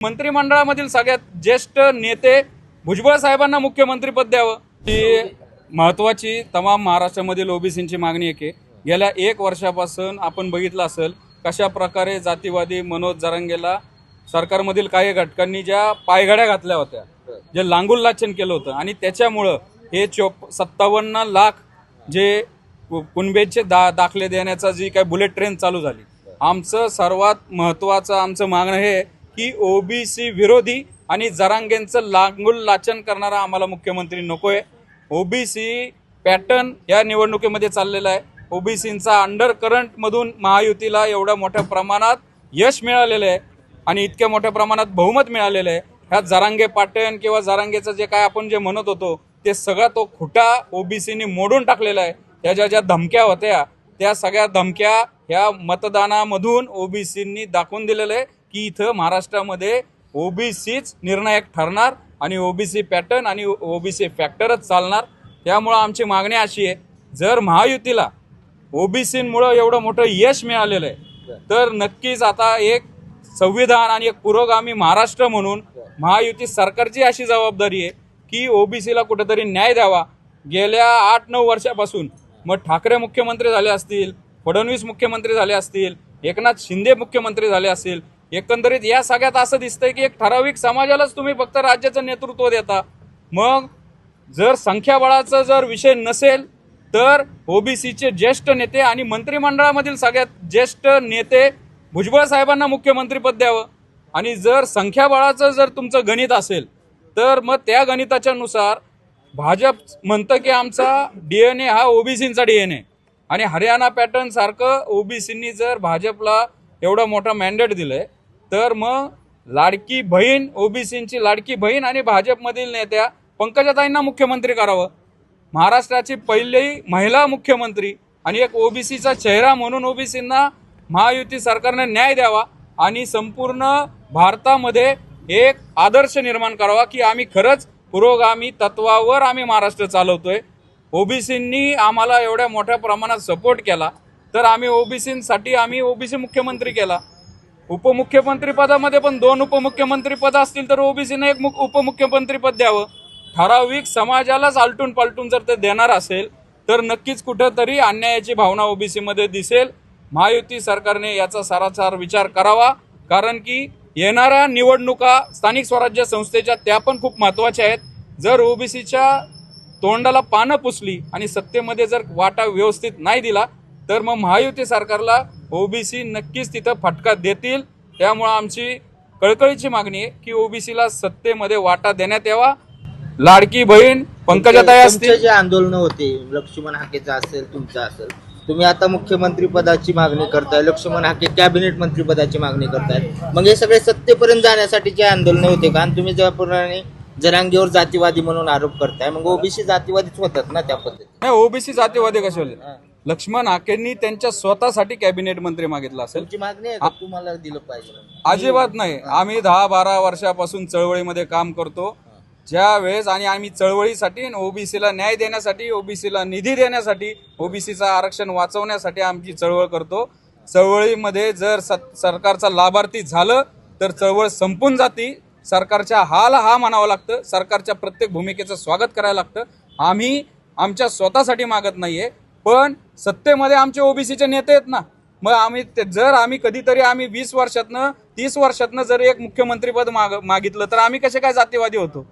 मंत्रिमंडळामधील सगळ्यात ज्येष्ठ नेते भुजबळ साहेबांना मुख्यमंत्रीपद द्यावं. ही महत्वाची तमाम महाराष्ट्रामधील ओबीसींची मागणी आहे. की गेल्या एक वर्षापासून आपण बघितलं असेल कशा प्रकारे जातीवादी मनोज जरांगेला सरकारमधील काही घटकांनी ज्या पायघड्या घातल्या होत्या जे लांगुल लाचन केलं होतं आणि त्याच्यामुळं हे चोप सत्तावन्न लाख जे कुणबेचे दा दाखले देण्याचा जी काही बुलेट ट्रेन चालू झाली आमचं सर्वात महत्वाचं आमचं मागणं हे की ओबीसी विरोधी आणि जरांगेंचं लांगुल लाचन करणारा आम्हाला मुख्यमंत्री नकोय. ओबीसी पॅटर्न या निवडणुकीमध्ये चाललेला आहे. ओबीसींचा अंडर करंटमधून महायुतीला एवढ्या मोठ्या प्रमाणात यश मिळालेलं आहे आणि इतक्या मोठ्या प्रमाणात बहुमत मिळालेलं आहे. ह्या जरांगे पाटण किंवा जरांगेचं जे काय आपण जे म्हणत होतो ते सगळा तो खुटा ओबीसीनी मोडून टाकलेला आहे. त्या ज्या ज्या धमक्या होत्या त्या सगळ्या धमक्या ह्या मतदानामधून ओबीसींनी दाखवून दिलेलं आहे की इथं महाराष्ट्रामध्ये ओबीसीच निर्णायक ठरणार आणि ओबीसी पॅटर्न आणि ओबीसी फॅक्टरच चालणार. त्यामुळं आमची मागणी अशी आहे जर महायुतीला ओबीसीमुळं एवढं मोठं यश मिळालेलं आहे तर नक्कीच आता एक संविधान आणि एक पुरोगामी महाराष्ट्र म्हणून महायुती सरकारची अशी जबाबदारी आहे की ओबीसीला कुठेतरी न्याय द्यावा. गेल्या आठ नऊ वर्षापासून मग ठाकरे मुख्यमंत्री झाले असतील फडणवीस मुख्यमंत्री झाले असतील एकनाथ शिंदे मुख्यमंत्री झाले असतील एकंदरीत या सगळ्यात असं दिसतंय की एक ठराविक समाजालाच तुम्ही फक्त राज्याचं नेतृत्व देता. मग जर संख्याबळाचा जर विषय नसेल तर ओबीसीचे ज्येष्ठ नेते आणि मंत्रिमंडळामधील सगळ्यात ज्येष्ठ नेते भुजबळ साहेबांना मुख्यमंत्रीपद द्यावं. आणि जर संख्याबळाचं जर तुमचं गणित असेल तर मग त्या गणिताच्या नुसार भाजप म्हणतं की आमचा डीएनए हा ओबीसींचा डीएनए आणि हरियाणा पॅटर्न सारखं ओबीसींनी जर भाजपला एवढा मोठा मॅन्डेट दिलंय तर मग लाडकी बहीण ओबीसींची लाडकी बहीण आणि भाजपमधील नेत्या पंकजाताईंना मुख्यमंत्री करावं. महाराष्ट्राची पहिली महिला मुख्यमंत्री आणि एक ओबीसीचा चेहरा म्हणून ओबीसींना महायुती सरकारने न्याय द्यावा आणि संपूर्ण भारतामध्ये एक आदर्श निर्माण करावा की आम्ही खरंच पुरोगामी तत्वावर आम्ही महाराष्ट्र चालवतोय. ओबीसींनी आम्हाला एवढ्या मोठ्या प्रमाणात सपोर्ट केला. तर आम्ही ओबीसींसाठी आम्ही ओबीसी मुख्यमंत्री केला. उपमुख्यमंत्री पदामध्ये पण दोन उपमुख्यमंत्री पद असतील तर ओबीसीनं एक मुख उपमुख्यमंत्री पद द्यावं. ठराविक समाजालाच आलटून पालटून जर ते देणार असेल तर नक्कीच कुठंतरी अन्यायाची भावना ओबीसीमध्ये दिसेल. महायुती सरकारने याचा सारासार विचार करावा कारण की येणाऱ्या निवडणुका स्थानिक स्वराज्य संस्थेच्या त्या पण खूप महत्त्वाच्या आहेत. जर ओबीसीच्या तोंडाला पानं पुसली आणि सत्तेमध्ये जर वाटा व्यवस्थित नाही दिला तर मग महायुती सरकारला ओबीसी नक्कीच तिथं फटका देतील. त्यामुळं आमची कळकळीची मागणी आहे की ओबीसीला सत्तेमध्ये वाटा देण्यात यावा. लाडकी बहीण पंकजाताई असतील. जे आंदोलन होते लक्ष्मण हाकेचं असेल तुमचं असेल तुम्ही आता मुख्यमंत्री पदाची मागणी करताय लक्ष्मण हाके कॅबिनेट मंत्री पदाची मागणी करताय. मग हे सगळे सत्तेपर्यंत जाण्यासाठी जे आंदोलन होते का? आणि तुम्ही ज्याप्रमाणे जरांगेवर जातीवादी म्हणून आरोप करताय मग ओबीसी जातीवादीच होतात ना त्या पद्धतीने नाही ओबीसी जातीवादी कसे होले लक्ष्मण हाकेंनी त्यांच्या स्वतःसाठी कॅबिनेट मंत्री मागितलं असेल. तुमची मागणी आहे का? तुम्हाला दिलं पाहिजे? अजिबात नाही. आम्ही दहा बारा वर्षापासून चळवळीमध्ये काम करतो. ज्या वेळेस आणि आम्ही चळवळीसाठी ओबीसीला न्याय देण्यासाठी ओबीसीला निधी देण्यासाठी ओबीसीचं आरक्षण वाचवण्यासाठी आमची चळवळ करतो. चळवळीमध्ये जर सरकारचा लाभार्थी झालं तर चळवळ संपून जाती. सरकारच्या हाला हा म्हणावं लागतं. सरकारच्या प्रत्येक भूमिकेचं स्वागत करायला लागतं. आम्ही आमच्या स्वतःसाठी मागत नाहीये. पण सत्तेमध्ये आमचे ओबीसीचे नेते आहेत ना. मग आम्ही ते- जर आम्ही कधीतरी आम्ही वीस वर्षातनं तीस वर्षातनं जर एक मुख्यमंत्रीपद माग मागितलं तर आम्ही कसे काय जातीवादी होतो?